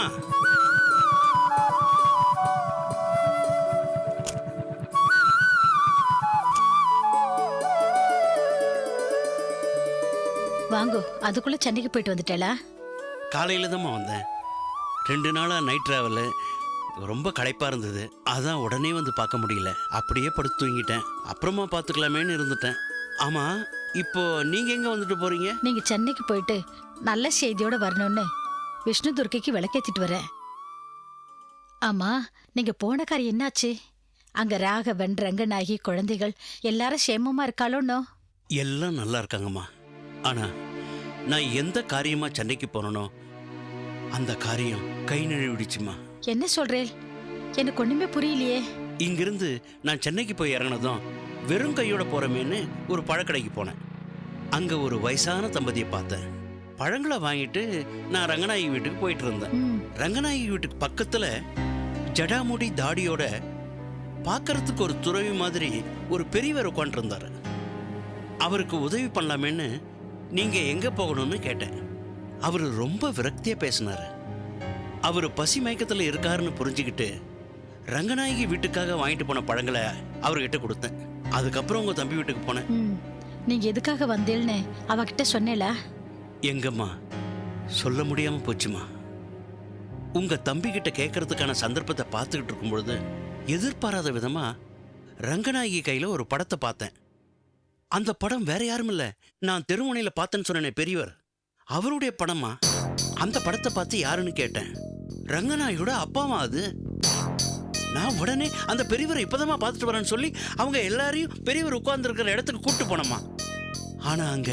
விஜயம்மா வாங்கோ அதுக்குள்ள சென்னைக்கு போயிட்டு வந்துட்டேளா? காலையில தாம்மா வந்தேன். ரெண்டு நாளா நைட் டிராவலு ரொம்ப களைப்பா இருந்தது. அதான் உடனே வந்து பார்க்க முடியல. அப்படியே படுத்து தூங்கிட்டேன். அப்புறமா பார்த்துக்கலாமேன்னு இருந்துட்டேன். ஆமா இப்போ நீங்க எங்க வந்துட்டு போறீங்க? நீங்க சென்னைக்கு போயிட்டு நல்ல செய்தியோட வரணும்னு. விஷ்ணு துர்க்கைக்கு விளக்கேத்திட்டு வரேன். ஆமா நீங்க போன காரியம் என்னாச்சு? அங்க ராகவன் ரங்கநாயகி குழந்தைகள் எல்லாரும் சேமமா இருக்காளோன்னோ? எல்லாம் நல்லா இருக்காங்கம்மா. ஆனா நான் எந்த காரியமா சென்னைக்கு போனனோ அந்த காரியம் கை நழுவிடுச்சுமா என்ன சொல்றேன் எனக்கு ஒண்ணுமே புரியலையே. இங்கிருந்து நான் சென்னைக்கு போய் இறங்கினதும் வெறும் கையோட போறமேன்னு ஒரு பழக்கடைக்கு போனேன். அங்க ஒரு வயசான தம்பதியை பார்த்தேன். பழங்களை வாங்கிட்டு நான் ரங்கநாயகி வீட்டுக்கு போயிட்டு இருந்தேன். ரங்கநாயகி வீட்டுக்கு பக்கத்துல ஜடாமுடி தாடியோட பார்க்கறதுக்கு ஒரு துறவி மாதிரி ஒரு பெரியவர் உட்காந்துருந்தாரு அவருக்கு உதவி பண்ணலாமேன்னு நீங்க எங்க போகணும்னு கேட்டேன். அவர் ரொம்ப விரக்தியா பேசினாரு. அவர் பசி மயக்கத்துல இருக்காருன்னு புரிஞ்சுக்கிட்டு ரங்கநாயகி வீட்டுக்காக வாங்கிட்டு போன பழங்களை அவர்கிட்ட கொடுத்தேன். அதுக்கப்புறம் உங்க தம்பி வீட்டுக்கு போனேன். ம். நீங்க எதுக்காக வந்தேன்னு அவகிட்ட சொன்னேளா எங்கம்மா? சொல்ல முடியாம போச்சுமா? உங்க தம்பிக்கிட்ட கேட்கறதுக்கான சந்தர்ப்பத்தை பார்த்துக்கிட்டு இருக்கும்பொழுது எதிர்பாராத விதமா ரங்கநாயகி கையில ஒரு படத்தை பார்த்தேன். அந்த படம் வேற யாரும் இல்ல. நான் தெருமுனையில பார்த்தேன்னு சொன்னேனே பெரியவர். அவருடைய படமா? அந்த படத்தை பார்த்து யாருன்னு கேட்டேன். ரங்கநாயகியோட அப்பாவா அது? நான் உடனே அந்த பெரியவரை இப்போதாம்மா பார்த்துட்டு வரேன்னு சொல்லி அவங்க எல்லாரையும் பெரியவர் உட்கார்ந்துருக்கிற இடத்துக்கு கூப்பிட்டு போனோமா ஆனா அங்க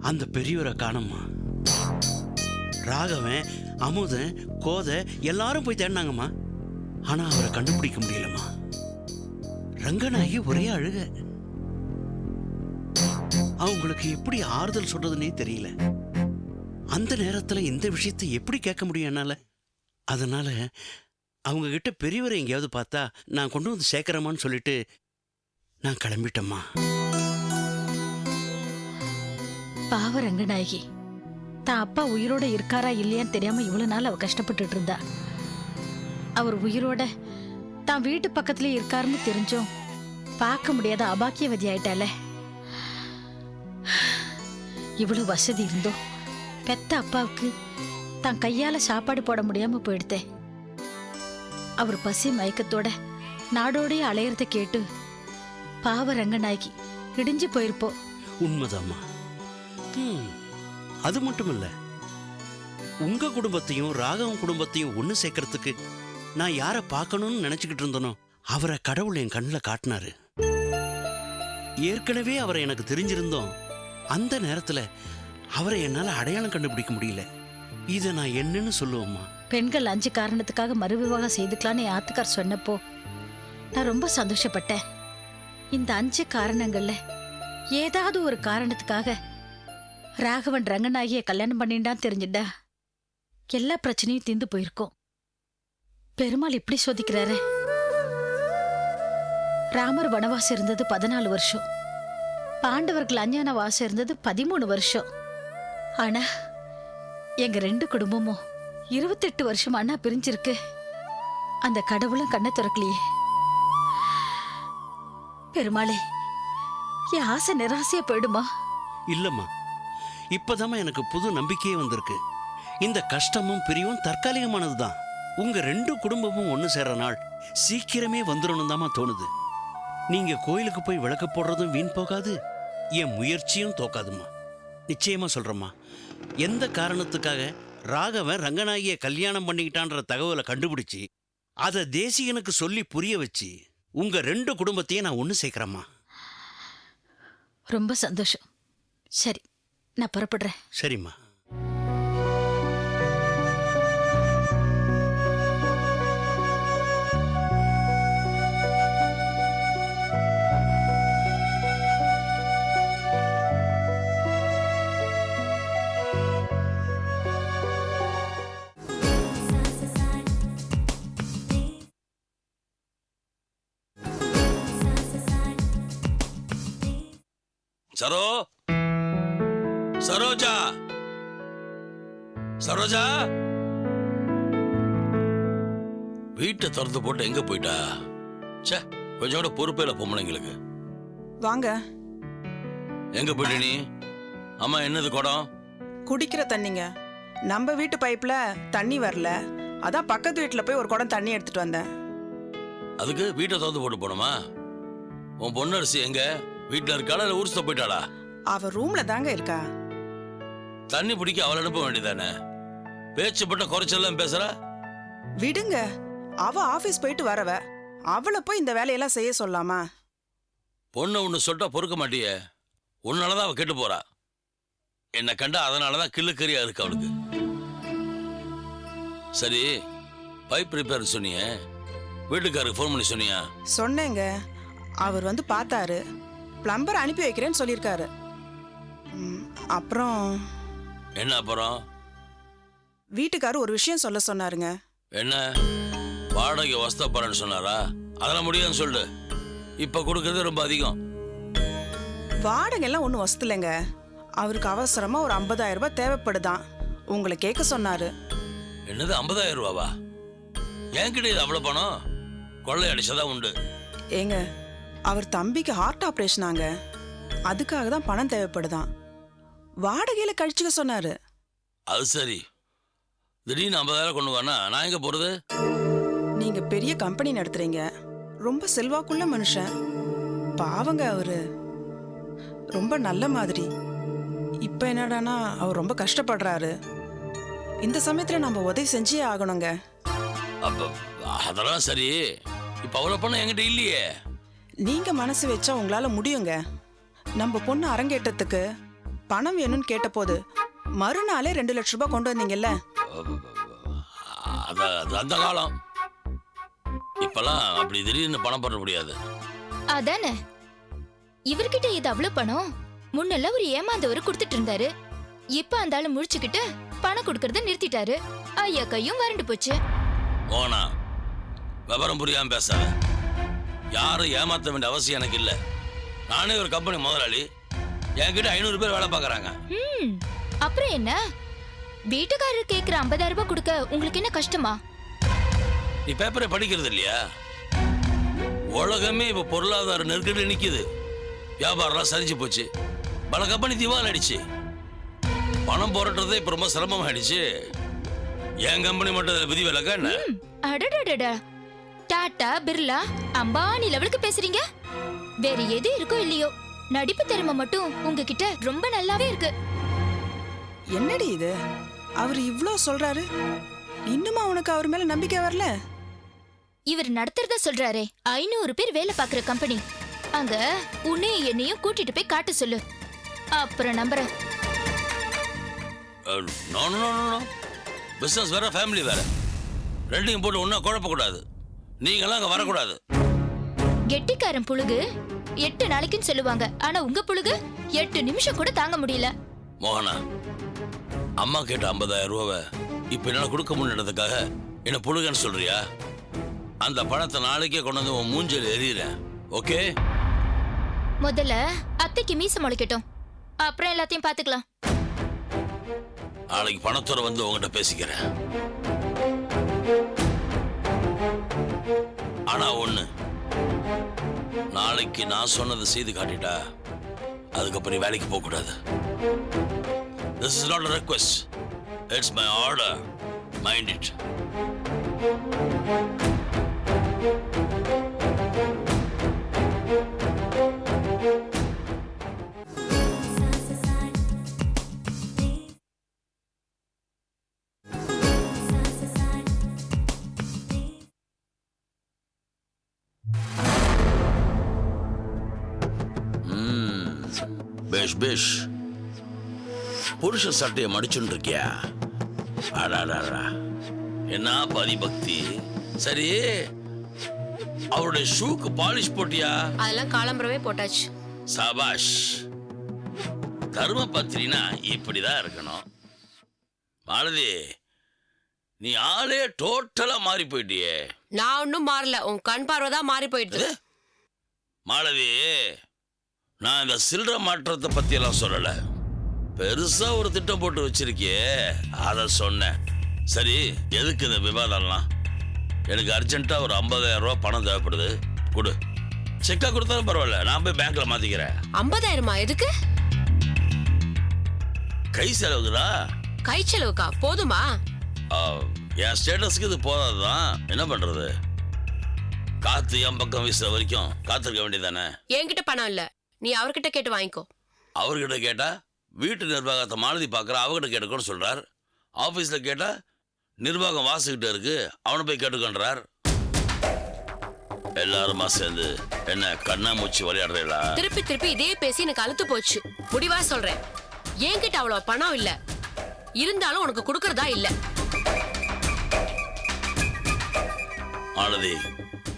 அந்த பெரியவரை காணோம்மா. ராகவன் அமுதன் கோதை எல்லாரும் போய் தேடினாங்கம்மா. ஆனா அவரை கண்டுபிடிக்க முடியலம்மா. ரங்கநாயகி ஒரே அழுக. அவங்களுக்கு எப்படி ஆறுதல் சொல்றதுன்னே தெரியல. அந்த நேரத்துல இந்த விஷயத்தை எப்படி கேட்க முடியும் என்னால? அதனால அவங்க கிட்ட பெரியவரை எங்கேயாவது பார்த்தா நான் கொண்டு வந்து சேர்க்குறேம்மான்னு சொல்லிட்டு நான் கிளம்பிட்டேம்மா. பாவ ரங்கநாயகி. தான் அப்பா உயிரோட இருக்காரா இல்லையான்னு தெரியாம இவ்வளவு நாள் அவ கஷ்டப்பட்டுட்டு இருந்தா. அவர் உயிரோட தான் வீட்டு பக்கத்துல இருக்காருன்னு தெரிஞ்சும் பார்க்க முடியாத அபாக்கியவதி ஆயிட்டால இவ்வளவு வசதி இருந்தோ? பெத்த அப்பாவுக்கு தான் கையால சாப்பாடு போட முடியாம போயிடுதே அவர் பசி மயக்கத்தோட நாடோடைய அலையறத கேட்டு பாவ ரங்கநாயகி இடிஞ்சு போயிருப்போம் உண்மைதாம்மா. அது மட்டும் இல்ல உங்க குடும்பத்தையும் ராகவன் குடும்பத்தையும் ஒண்ணு சேர்க்கறதுக்கு நான் யாரை பார்க்கணும்னு நினைச்சுக்கிட்டு இருந்தனோ அவரை கடவுள் என் கண்ணில் காட்டினாரு. ஏற்கனவே அவரை எனக்கு தெரிஞ்சிருந்தோம். அந்த நேரத்தில் அவரை என்னால் அடையாளம் கண்டுபிடிக்க முடியல. இதை நான் என்னன்னு சொல்லுவோம்மா. பெண்கள் அஞ்சு காரணத்துக்காக மறுவிவாகம் செய்துக்கலான்னு என் ஆத்துக்கார் சொன்னப்போ நான் ரொம்ப சந்தோஷப்பட்டேன். இந்த அஞ்சு காரணங்கள்ல ஏதாவது ஒரு காரணத்துக்காக ராகவன் ரங்கநாயகிய கல்யாணம் பண்ணிட்டான் தெரிஞ்சுட்டா. எல்லா பிரச்சனையும் தீந்து போயிருக்கோம். பெருமாள் இப்படி சோதிக்கிறாரு? ராமர் வனவாசம் இருந்தது பதினாலு வருஷம். பாண்டவர்கள் அஞ்ஞான வாசம் இருந்தது பதிமூணு வருஷம். ஆனா எங்க ரெண்டு குடும்பமும் இருபத்தெட்டு வருஷம் அண்ணா பிரிஞ்சிருக்கு. அந்த கடவுளும் கண்ணை திறக்கலையே. பெருமாளே என் ஆசை நிராசையா போயிடுமா? இல்லம்மா. இப்போதாம எனக்கு புது நம்பிக்கையே வந்திருக்கு. இந்த கஷ்டமும் பிரிவும் தற்காலிகமானதுதான். உங்கள் ரெண்டு குடும்பமும் ஒன்று சேர்ற நாள் சீக்கிரமே வந்துடணும் தாமா தோணுது. நீங்கள் கோயிலுக்கு போய் விளக்கு போடுறதும் வீண் போகாது. என் முயற்சியும் தோக்காதும்மா. நிச்சயமாக சொல்கிறேம்மா எந்த காரணத்துக்காக ராகவன் ரங்கநாயகியை கல்யாணம் பண்ணிக்கிட்டான்ற தகவலை கண்டுபிடிச்சி அதை தேசிகனுக்கு சொல்லி புரிய வச்சு உங்கள் ரெண்டு குடும்பத்தையும் நான் ஒன்று சேர்க்குறேம்மா. ரொம்ப சந்தோஷம். சரி. நான் புறப்படுறேன். சரிம்மா. சரோ சரோஜா. சரோஜா. வீட்டை திறந்து போட்டு எங்க போயிட்டா? ச்சே கொஞ்சம் கூட பொறுப்பே இல்லை பொம்பளைங்களுக்கு. வாங்க. எங்க போயிட்ட நீ? அம்மா என்னது குடம்? குடிக்கிற தண்ணிங்க. நம்ம வீட்டு பைப்ல தண்ணி வரல. அதான் பக்கத்து வீட்டுல போய் ஒரு குடம் தண்ணி எடுத்துட்டு வந்தேன். அதுக்கு வீட்டை திறந்து போட்டு போகணுமா உன் பொண்ணரசி எங்க? வீட்டில் இருக்காளா இல்லை ஊர்ஸ்த போயிட்டாளா? அவ ரூம்ல தாங்க இருக்கா. தண்ணி பிடிக்க அவளை அனுப்ப வேண்டியதானே பேச்சு பட்ட குறைச்செல்லாம் பேசுறா? விடுங்க. அவ ஆபீஸ் போயிட்டு வரவ. அவளை போய் இந்த வேலையெல்லாம் செய்ய சொல்லாமா? பொண்ணை ஒன்று சொல்லிட்டா பொறுக்க மாட்டியே. உன்னால தான் அவள் கெட்டு போறா. என்னை கண்டா அதனால தான் கிள்ளுக்கறியா இருக்கு அவளுக்கு. சரி பைப் ரிப்பேர் சொன்னியே. வீட்டுக்காருக்கு ஃபோன் பண்ணி சொன்னியா? சொன்னேங்க. அவர் வந்து பார்த்தாரு. பிளம்பர் அனுப்பி வைக்கிறேன்னு சொல்லியிருக்காரு. அப்புறம் என்ன அப்புறம்? வீட்டுக்காரர் ஒரு விஷயம் சொல்ல சொன்னாருங்க. என்ன? வாடகை வசத போறேன்னு சொன்னாரா? அதெல்லாம் முடியாதுன்னு சொல்லு. இப்ப கொடுக்கறது ரொம்ப அதிகம். வாடகை எல்லாம் ஒன்றும் வசதில்லைங்க அவருக்கு அவசரமா ஒரு 50000 ரூபாய் தேவைப்படுதான். உங்களை கேட்க சொன்னாரு. என்னது ஐம்பதாயிரம் ரூபாவா? என்கிட்ட இது அவ்வளவு பணம்? கொள்ளை அடிச்சதா உண்டு. ஏங்க அவர் தம்பிக்கு ஹார்ட் ஆப்ரேஷனாங்க அதுக்காக தான் பணம் தேவைப்படுதான். வாடகையில கழிச்சுக்க சொன்னாரு. அது சரி. திடீர்னு ஐம்பதாயிரம் கொண்டு வானா நான் எங்க போறது? நீங்க பெரிய கம்பெனி நடத்துறீங்க. ரொம்ப செல்வாக்குள்ள மனுஷன். பாவங்க அவரு. ரொம்ப நல்ல மாதிரி. இப்ப என்னடானா அவர் ரொம்ப கஷ்டப்படுறாரு. இந்த சமயத்துல நம்ம உதவி செஞ்சே ஆகணுங்க. அதெல்லாம் சரி. இப்ப அவ்வளவு பணம் என்கிட்ட இல்லையே. நீங்க மனசு வச்சா உங்களால முடியுங்க. நம்ம பொண்ணு அரங்கேற்றத்துக்கு பணம் வேணும்னு கேட்டபோது மறுநாளே ரெண்டு லட்ச ரூபாய் கொண்டு வந்தீங்கல்ல? அத அது அந்த காலம். இப்பெல்லாம் அப்படி திடீர்னு பணம் போட முடியாது. அதானே? இவர்கிட்ட இது அவ்வளவு பணம்? முன்னெல்லாம் ஒரு ஏமாந்தவர் கொடுத்துட்டு இருந்தாரு. இப்ப அந்த ஆளு முழிச்சுக்கிட்டு பணம் கொடுக்கறத நிறுத்திட்டாரு. ஐயா கையும் வறண்டு போச்சு. ஓனா விவரம் புரியாம பேசாத. யாரும் ஏமாத்த வேண்டிய அவசியம் எனக்கு இல்லை. நானே ஒரு கம்பெனி முதலாளி. என்கிட்ட ஐநூறு பேர் வேலை பார்க்கறாங்க. ம் அப்புறம் என்ன? வீட்டுக்காரர் கேக்குற 50000 ரூபாய் கொடுக்க உங்களுக்கு என்ன கஷ்டமா? நீ பேப்பரை படிக்கிறது இல்லையா? உலகமே இப்ப பொருளாதார நெருக்கடி நிக்குது. வியாபாரம்லாம் சரிஞ்சு போச்சு. பல கம்பெனி திவால் ஆயிடுச்சு. பணம் புரட்டுறதே இப்ப ரொம்ப சிரமமாயிடுச்சு. என் கம்பெனி மட்டும் இதுல விதி விலக்கா என்ன? அடடடடா டாடா பிர்லா அம்பானி லெவலுக்கு பேசுறீங்க? வேற எது இருக்கோ இல்லையோ? நடிப்பு திறமை மட்டும் உங்ககிட்ட ரொம்ப நல்லாவே இருக்கு. என்னடி இது? அவர் இவ்ளோ சொல்றாரு. இன்னுமா உனக்கு அவர் மேல நம்பிக்கை வரல? இவர் நடத்துறத சொல்றாரே. ஐநூறு பேர் வேலை பார்க்குற கம்பெனி அங்க உன்னையும் என்னையும் கூட்டிட்டு போய் காட்ட சொல்லு. அப்புறம் நம்புறேன். நோ நோ நோ பிசினஸ் வேற ஃபேமிலி வேற. ரெண்டையும் போட்டு ஒன்றா குழப்பக்கூடாது. நீங்களாம் அங்கே வரக்கூடாது. கெட்டிக்காரன் புழுகு எட்டு நாளைக்குன்னு சொல்லுவாங்க. ஆனா உங்க புழுகு எட்டு நிமிஷம் கூட தாங்க முடியல. மோகனா அம்மா கேட்ட ஐம்பதாயிரம் ரூபாவை இப்போ என்னால் கொடுக்க முடியாததுக்காக என்ன புழுகன்னு சொல்றியா? அந்த பணத்தை நாளைக்கே கொண்டு வந்து உன் மூஞ்சில் எறிகிறேன் ஓகே? முதல்ல அத்தைக்கு மீச முளைக்கட்டும். அப்புறம் எல்லாத்தையும் பாத்துக்கலாம். நாளைக்கு பணத்தோட வந்து உங்ககிட்ட பேசிக்கிறேன். ஆனா ஒண்ணு. நாளைக்கு நான் சொன்னதை செய்து காட்டிட்டா அதுக்கப்புறம் நீ வேலைக்கு போக கூடாது this is not request it's my order mind it பேஷ் பேஷ். புருஷ சட்டையை மடிச்சுன்னு இருக்கியா அடாடாடா என்ன பதிபக்தி சரி அவருடைய ஷூக்கு பாலிஷ் போட்டியா? அதெல்லாம் காலம்பரவே போட்டாச்சு. சபாஷ் தர்ம பத்திரினா இப்படிதான் இருக்கணும். மாலதி நீ ஆளே டோட்டலா மாறி போயிட்டியே. நான் ஒன்றும் மாறல. உன் கண் பார்வை தான் மாறி போயிடுது. மாலதி நான் இந்த சில்லற மாற்றத்தை பத்தி எல்லாம் சொல்லல. பெருசா ஒரு திட்டம் போட்டு வச்சிருக்கியே. அத சொன்னேன். சரி எதுக்கு இந்த விவாதம்லாம்? எனக்கு அர்ஜென்ட்டாக ஒரு 50000 ரூபாய் பணம் தேவைப்படுது. கொடு. செக்காக கொடுத்தாலும் பரவாயில்ல. நான் போய் பேங்க்ல மாத்திக்கிறேன். ஐம்பதாயிரமா? எதுக்கு? கை செலவுக்குதா? கை செலவுக்கா? போதுமா? ஆ, என் ஸ்டேட்டஸ்க்கு இது போதாதுதான். என்ன பண்றது? காத்து என் பக்கம் வீசுற வரைக்கும் காத்திருக்க வேண்டியதானே என்கிட்ட பணம் இல்ல. நீ அவர்கிட்ட கேட்டு வாங்கிக்கோ. அவர்கிட்ட கேட்டா வீட்டு நிர்வாகத்தை மாலதி பார்க்குற அவகிட்ட கேட்டுக்கோன்னு சொல்றார். ஆஃபீஸில் கேட்டா நிர்வாகம் வாசுகிட்ட இருக்கு அவனை போய் கேட்டுக்கொன்றார் எல்லாருமா சேர்ந்து என்ன கண்ணாமூச்சி விளையாடுறீங்களா? திருப்பி திருப்பி இதே பேசி எனக்கு அழுத்து போச்சு. முடிவா சொல்றேன். என்கிட்ட அவ்வளவு பணம் இல்ல. இருந்தாலும் உனக்கு கொடுக்கறதா இல்ல. மாலதி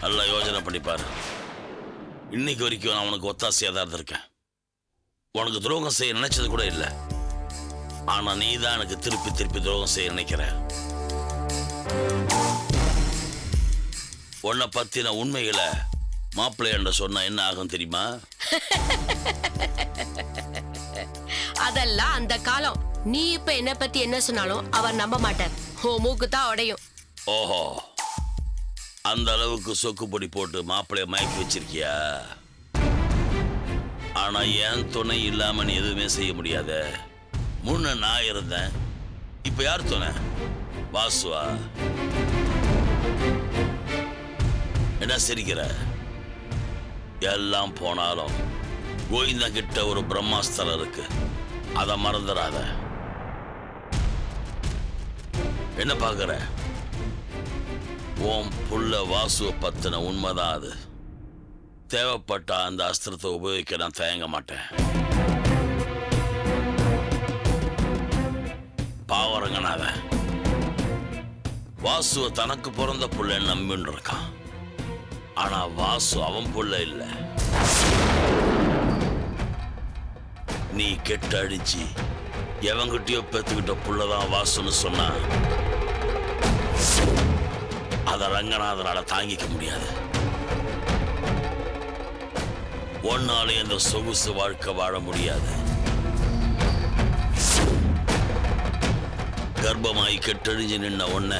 நல்லா யோசனை பண்ணி பாரு. இன்னைக்கு வரைக்கும் நான் உனக்கு ஒத்தாசையாக தான் இருந்திருக்கேன். உனக்கு துரோகம் செய்ய நினைச்சது கூட இல்லை. ஆனா நீ தான் எனக்கு திருப்பி திருப்பி துரோகம் செய்ய நினைக்கிற. உன்னை பத்தின உண்மைகளை மாப்பிள்ளையண்ட சொன்னா என்ன ஆகும் தெரியுமா? அதெல்லாம் அந்த காலம். நீ இப்ப என்ன பத்தி என்ன சொன்னாலும் அவர் நம்ப மாட்டார். ஓ மூக்கு தான் உடையும். ஓஹோ. அந்த அளவுக்கு சொக்கு பொடி போட்டு மாப்பிள்ளைய மயக்கி வச்சிருக்கியா? ஆனா என் துணை இல்லாம நீ எதுவுமே செய்ய முடியாத? முன்ன நான் இருந்தேன் இப்ப யார் துணை? வாசுவா. என்ன சிரிக்கிற? எல்லாம் போனாலும் கோவிந்தன் கிட்ட ஒரு பிரம்மாஸ்திரம் இருக்கு. அதை மறந்துடாத. என்ன பார்க்குற? ஓம் புள்ள வாசுவை பத்தின உண்மைதான் அது தேவைப்பட்ட அந்த அஸ்திரத்தை உபயோகிக்க நான் தயங்க மாட்டேன். பாவரங்கனாவ. வாசுவ தனக்கு பிறந்த புள்ள நம்பின்னு இருக்கான் ஆனா வாசு அவன் புள்ள இல்லை. நீ கெட்ட அடிச்சு எவங்கிட்டயோ பெத்துக்கிட்ட புள்ளதான் வாசுன்னு சொன்னா அதை ரங்கநாதனால தாங்கிக்க முடியாது. ஒன்னாலே அந்த சொகுசு வாழ்க்கை வாழ முடியாது. கர்ப்பமாய் கெட்டழிஞ்சு நின்ன ஒன்ன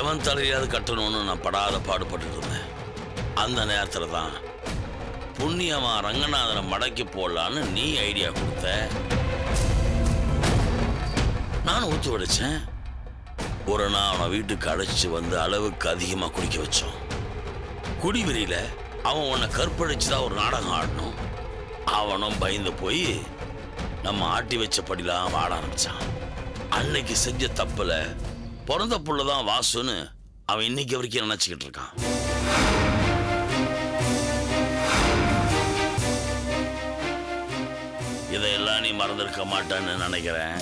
எவன் தலையாவது கட்டணும்னு நான் படாத பாடுபட்டு இருந்தேன் அந்த நேரத்துல தான் புண்ணியமா ரங்கநாதனை மடக்கி போடலான்னு நீ ஐடியா கொடுத்த. நானும் ஊத்து வடிச்சேன் ஒரு நாள் அவனை வீட்டுக்கு அழைச்சி வந்து அளவுக்கு அதிகமாக குடிக்க வச்சோம். குடிவெறியில் அவன் உன்னை கற்பழிச்சு தான் ஒரு நாடகம் ஆடணும். அவனும் பயந்து போய் நம்ம ஆட்டி வச்ச படிலாம் ஆட ஆரம்பிச்சான். அன்னைக்கு செஞ்ச தப்பில் பிறந்த புள்ள தான் வாசுன்னு அவன் இன்னைக்கு வரைக்கும் நினச்சிக்கிட்டு இருக்கான். இதையெல்லாம் நீ மறந்துருக்க மாட்டேன்னு நினைக்கிறேன்.